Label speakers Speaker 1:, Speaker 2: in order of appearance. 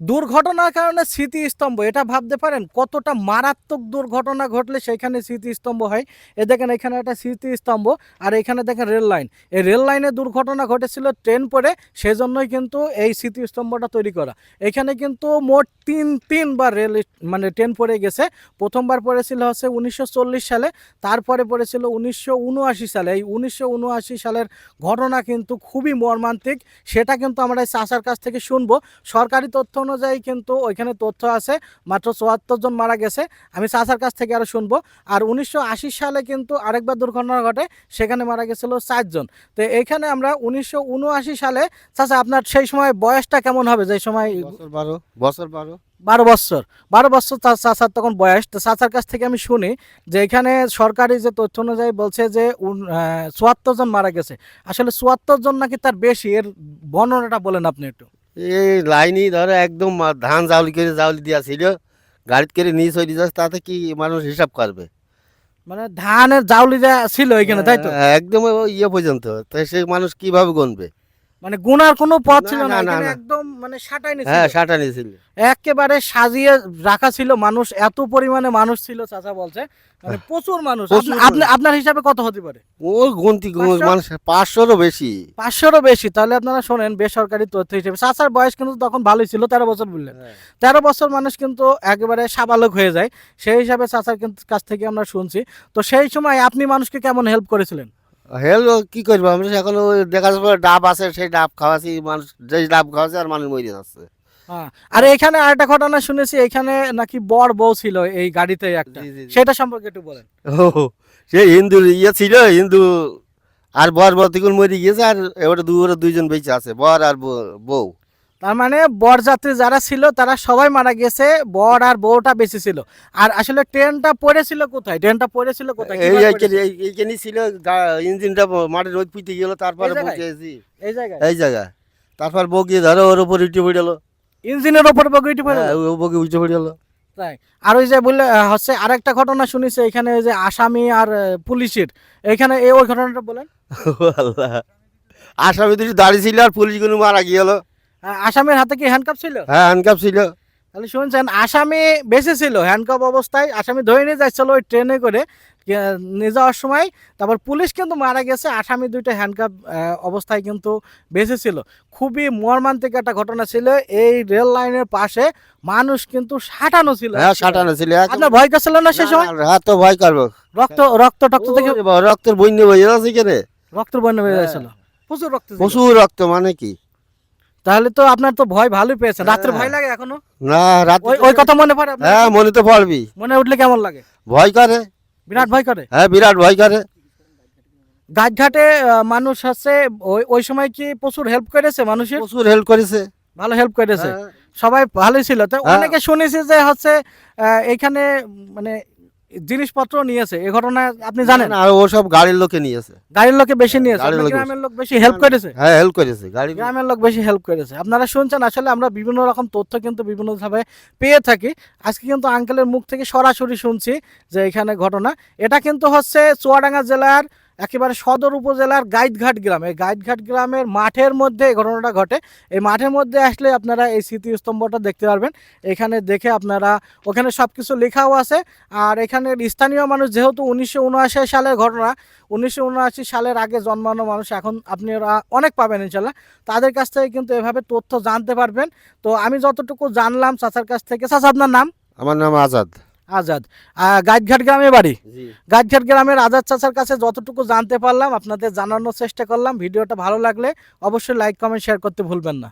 Speaker 1: দুর্ঘটনার কারণে স্মৃতিস্তম্ভ, এটা ভাবতে পারেন কতটা মারাত্মক দুর্ঘটনা ঘটলে সেখানে স্মৃতিস্তম্ভ হয়। এ দেখেন এখানে একটা স্মৃতিস্তম্ভ আর এখানে দেখেন রেল লাইন। এই রেল লাইনে দুর্ঘটনা ঘটেছিল ট্রেন পড়ে, সেজন্যই কিন্তু এই স্মৃতিস্তম্ভটা তৈরি করা। এখানে কিন্তু মোট তিন, তিনবার রেল মানে ট্রেন পড়ে গেছে। প্রথমবার পড়েছিল হচ্ছে উনিশশো চল্লিশ সালে, তারপরে পড়েছিল উনিশশো উনআশি সালে। এই উনিশশো উনআশি সালের ঘটনা কিন্তু খুবই মর্মান্তিক। সেটা কিন্তু আমরা চাষার কাছ থেকে শুনব। সরকারি তথ্য অনুযায়ী কিন্তু ওইখানে তথ্য আছে। মাত্র চুয়াত্তর জন মারা গেছে। আমি চাষার কাছ থেকে আরও শুনব। আর উনিশশো আশি সালে কিন্তু আরেকবার দুর্ঘটনা ঘটে সেখানে মারা গেছিল চারজন তো এইখানে আমরা উনিশশো উনআশি সালে চাষা আপনার সেই সময় বয়সটা কেমন হবে? যে সময়
Speaker 2: বছর বারো। বছর বারো।
Speaker 1: বারো বছর। বারো বছর চাচার তখন বয়স। তো চাচার কাছ থেকে আমি শুনি যে এখানে সরকারি যে তথ্য অনুযায়ী বলছে যে চুয়াত্তর জন মারা গেছে। আসলে চুয়াত্তর জন নাকি তার বেশি? এর বর্ণনাটা বলেন আপনি একটু।
Speaker 2: এই লাইনই ধরো একদম ধান জাউলি করে জাউলি দিয়া ছিল গাড়িতে করে নিয়ে চলে যাচ্ছে তাতে কি মানুষ হিসাব করবে?
Speaker 1: মানে ধানের জাউলি যা ছিল এখানে তাই তো?
Speaker 2: হ্যাঁ, একদম ইয়ে পর্যন্ত তাই সেই মানুষ কীভাবে গণবে
Speaker 1: মানে গুনার কোনো পথ ছিল না এখানে একদম মানে সাটাই
Speaker 2: হ্যাঁ সাটা নিয়েছিল।
Speaker 1: একেবারে সাজিয়ে রাখা ছিল মানুষ এত পরিমাণে মানুষ ছিল চাচা বলছে। মানে প্রচুর মানুষ। আপনি- আপনি আপনার হিসাবে কত হতে পারে?
Speaker 2: ও গন্তি? মানুষ পাঁচশোরও বেশি।
Speaker 1: পাঁচশোরও বেশি। তাহলে আপনারা শোনেন বেসরকারি তথ্য হিসেবে। চাচার বয়স কিন্তু তখন ভালোই ছিল তেরো বছর বললেন। তেরো বছর মানুষ কিন্তু একেবারে সাবালক হয়ে যায়। সেই হিসাবে চাচার কিন্তু কাছ থেকে আমরা শুনছি। তো সেই সময় আপনি মানুষকে কেমন হেল্প করেছিলেন?
Speaker 2: হেল কি করব? আমরা এখন দেখা যাচ্ছে ডাব আছে সেই ডাব খাওয়াছি মানুষ যেই ডাব খাওয়াছে আর মানুষ মরে যাচ্ছে।
Speaker 1: হ্যাঁ আর এখানে আরেকটা ঘটনা শুনেছি এখানে নাকি বর বউ ছিল এই গাড়িতে একটা। সেটা সম্পর্কে একটু বলেন।
Speaker 2: ও সে হিন্দু ইয়ে ছিল হিন্দু আর বর বর মরে গিয়েছে আর এবারে দু দুইজন বেঁচে আছে বর আর বউ।
Speaker 1: তার মানে বরযাত্রী যারা ছিল তারা সবাই মারা গেছে বর আর বউটা বেঁচে ছিল। আর আসলে ট্রেনটা পড়েছিল কোথায়? ট্রেনটা পড়েছিল কোথায়?
Speaker 2: এই এইখানে- ছিল ইঞ্জিনটা মাঠে রোদ পিটে গেল তারপরে
Speaker 1: এই জায়গায়? এই জায়গায়?
Speaker 2: তারপর বগি ধরো ওর উপর উঠে পড়ে গেল।
Speaker 1: ইঞ্জিনের ওপর বগিটি পড়ে গেল?
Speaker 2: ও বগি উঠে পড়ে গেল।
Speaker 1: তাই। আর ওই যে বললে হচ্ছে আরেকটা ঘটনা শুনেছি এখানে ওই যে আসামি আর পুলিশের। এখানে এই ওই ঘটনাটা বলেন।
Speaker 2: আল্লাহ আসামি দুটো দাঁড়িয়ে ছিল আর পুলিশগুলো মারা গিয়েল
Speaker 1: আহ, আসামির হাতে কি হ্যান্ডকাপ ছিল?
Speaker 2: হ্যাঁ হ্যান্ডকাপ ছিল।
Speaker 1: তাহলে শুনছেন আসামি বেঁচে ছিল হ্যান্ডকাপ অবস্থায়। আসামি ধরে নিয়ে যাচ্ছিল ওই ট্রেনে করে। নিয়ে যাওয়ার সময় তারপর পুলিশ কিন্তু মারা গেছে। আসামি দুইটা হ্যান্ডকাপ অবস্থায় কিন্তু বেঁচে ছিল। খুবই মর্মান্তিক একটা ঘটনা ছিল। এই রেল লাইনের পাশে মানুষ কিন্তু সাঁটানো ছিল।
Speaker 2: হ্যাঁ সাঁটানো ছিল।
Speaker 1: আপনার ভয় করছিল না সে সময়?
Speaker 2: না, তো ভয় করব।
Speaker 1: রক্ত রক্ত টক্ত থেকে
Speaker 2: রক্তের বন্যা বয়ে যাচ্ছে কেনে?
Speaker 1: রক্ত বন্যা
Speaker 2: হ্যাঁ।
Speaker 1: যাচ্ছিল প্রচুর রক্ত
Speaker 2: প্রচুর রক্ত মানে কি?
Speaker 1: তাহলে তো আপনার তো ভয় ভালোই রাত্রে
Speaker 2: হ্যাঁ।
Speaker 1: ভয় লাগে এখনও?
Speaker 2: না রাত
Speaker 1: ওই কথা মনে পড়ে
Speaker 2: হ্যাঁ মনে তো পড়বি
Speaker 1: মনে উঠলে কেমন লাগে?
Speaker 2: ভয় করে।
Speaker 1: বিরাট ভয় করে?
Speaker 2: হ্যাঁ বিরাট ভয় করে।
Speaker 1: আহ, মানুষ আছে ওই ওই সময় কি প্রচুর হেল্প করেছে মানুষের?
Speaker 2: প্রচুর হেল্প করেছে।
Speaker 1: ভালো হেল্প করেছে।
Speaker 2: হ্যাঁ।
Speaker 1: সবাই ভালোই ছিল। তো
Speaker 2: হ্যাঁ।
Speaker 1: অনেকে শুনেছি যে হচ্ছে এখানে মানে জিনিসপত্র নিয়েছে এই ঘটনা আপনি জানেন?
Speaker 2: আর ও সব গাড়ির লোকে নিয়েছে।
Speaker 1: গাড়ির লোকে বেশি নিয়েছে
Speaker 2: গাড়ির লোকে
Speaker 1: গ্রামের লোক বেশি হেল্প করেছে?
Speaker 2: হ্যাঁ হেল্প করেছে গাড়ি
Speaker 1: গ্রামের লোক বেশি হেল্প করেছে। আপনারা শুনছেন আসলে আমরা বিভিন্ন রকম তথ্য কিন্তু বিভিন্ন ভাবে পেয়ে থাকি। আজকে কিন্তু আঙ্কেলের মুখ থেকে সরাসরি শুনছি যে এখানে ঘটনা। এটা কিন্তু হচ্ছে চুয়াডাঙ্গা জেলার একেবারে সদর উপজেলার গাইদঘাট গ্রাম। এই গাইডঘাট গ্রামের মাঠের মধ্যে এই ঘটনাটা ঘটে। এই মাঠের মধ্যে আসলে আপনারা এই স্মৃতিস্তম্ভটা দেখতে পারবেন। এখানে দেখে আপনারা, ওখানে সব কিছু লেখাও আছে। আর এখানের স্থানীয় মানুষ, যেহেতু উনিশশো উনআশি সালের ঘটনা, উনিশশো উনআশি সালের আগে জন্মানো মানুষ, এখন আপনারা অনেক পাবেন ইনশাল্লাহ। তাদের কাছ থেকে কিন্তু এভাবে তথ্য জানতে পারবেন। তো আমি যতটুকু জানলাম চাচার কাছ থেকে, চাচা, আপনার নাম?
Speaker 2: আমার নাম আজাদ।
Speaker 1: আজাদ। আহ, গাইডঘাট গ্রামে বাড়ি। গাইডঘাট গ্রামের আজাদ চাচার কাছে যতটুকু জানতে পারলাম আপনাদের জানানোর চেষ্টা করলাম। ভিডিওটা ভালো লাগলে অবশ্যই লাইক কমেন্ট শেয়ার করতে ভুলবেন না।